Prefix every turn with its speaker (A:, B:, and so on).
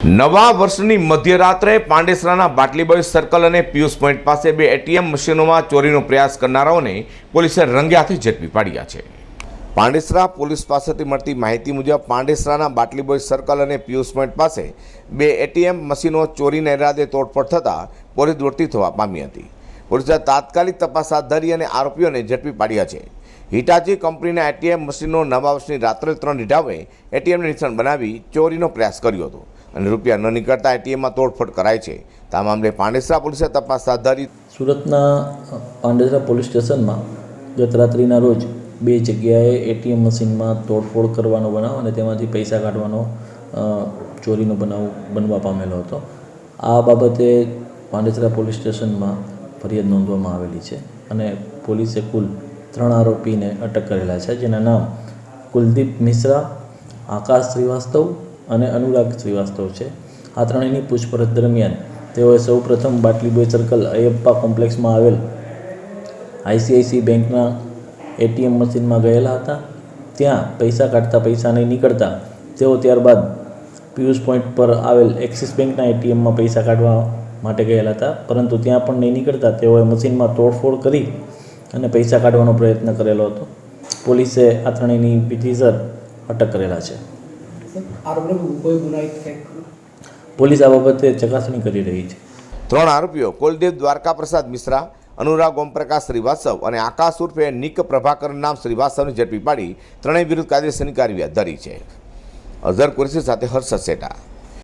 A: નવા વર્ષની મધ્યરાત્રે પાંડેસરાના બાટલીબોય સર્કલ અને પિયુષ પોઈન્ટ પાસે બે એટીએમ મશીનોમાં ચોરીનો પ્રયાસ કરનારાઓને પોલીસે રંગે હાથે ઝડપી પાડ્યા છે. પાંડેસરા પોલીસ પાસેથી મળતી માહિતી મુજબ પાંડેસરાના બાટલીબોય સર્કલ અને પિયુષ પોઈન્ટ પાસે બે એટીએમ મશીનો ચોરીના ઇરાદે તોડફોડ થતાં પોલીસ દોડતી થવા પામી હતી. પોલીસે તાત્કાલિક તપાસ હાથ ધરી અને આરોપીઓને ઝડપી પાડ્યા છે. હિટાચી કંપનીના એટીએમ મશીનો નવા વર્ષની રાત્રે ત્રણ રીઢાવે એટીએમને નિશાન બનાવી ચોરીનો પ્રયાસ કર્યો હતો. અને રૂપિયા ન નીકળતા એટીએમમાં તોડફોડ કરાય છે. આ મામલે પાંડેસરા પોલીસે તપાસ હાથ ધરી.
B: સુરતના પાંડેસરા પોલીસ સ્ટેશનમાં ગત રાત્રિના રોજ બે જગ્યાએ એટીએમ મશીનમાં તોડફોડ કરવાનો બનાવ અને તેમાંથી પૈસા કાઢવાનો ચોરીનો બનાવ બનવા પામેલો હતો. આ બાબતે પાંડેસરા પોલીસ સ્ટેશનમાં ફરિયાદ નોંધવામાં આવેલી છે અને પોલીસે કુલ ત્રણ આરોપીને અટક કરેલા છે, જેના નામ કુલદીપ મિશ્રા, આકાશ શ્રીવાસ્તવ અને અનુરાગ શ્રીવાસ્તવ છે. આ ત્રણેયની પૂછપરછ દરમિયાન તેઓએ સૌપ્રથમ બાટલીબોય સર્કલ અયપ્પા કોમ્પ્લેક્સમાં આવેલ આઈસીઆઈસી બેંકના એટીએમ મશીનમાં ગયેલા હતા. ત્યાં પૈસા કાઢતા પૈસા નહીં નીકળતા તેઓ ત્યારબાદ પિયુષ પોઈન્ટ પર આવેલ એક્સિસ બેંકના એટીએમમાં પૈસા કાઢવા માટે ગયેલા હતા. પરંતુ ત્યાં પણ નહીં નીકળતા તેઓએ મશીનમાં તોડફોડ કરી અને પૈસા કાઢવાનો પ્રયત્ન કરેલો હતો. પોલીસે આ ત્રણેયની બીજીસર અટક કરેલા છે.
C: આરોપીને કોઈ ગુનાહિત કંઈક
B: પોલીસ આ બાબતે ચકાસણી કરી રહી છે.
A: ત્રણ આરોપીઓ કુલદીપ દ્વારકા પ્રસાદ મિશ્રા અનુરાગ ઓમપ્રકાશ શ્રીવાસ્તવ અને આકાશ ઉર્ફે નિક પ્રભાકર નામ શ્રીવાસ્તવને ઝડપી પાડી ત્રણેય વિરુદ્ધ કાયદેસરની કાર્યવાહી ધરી છે. અઝર કુરશી સાથે હર્ષદ સેટા.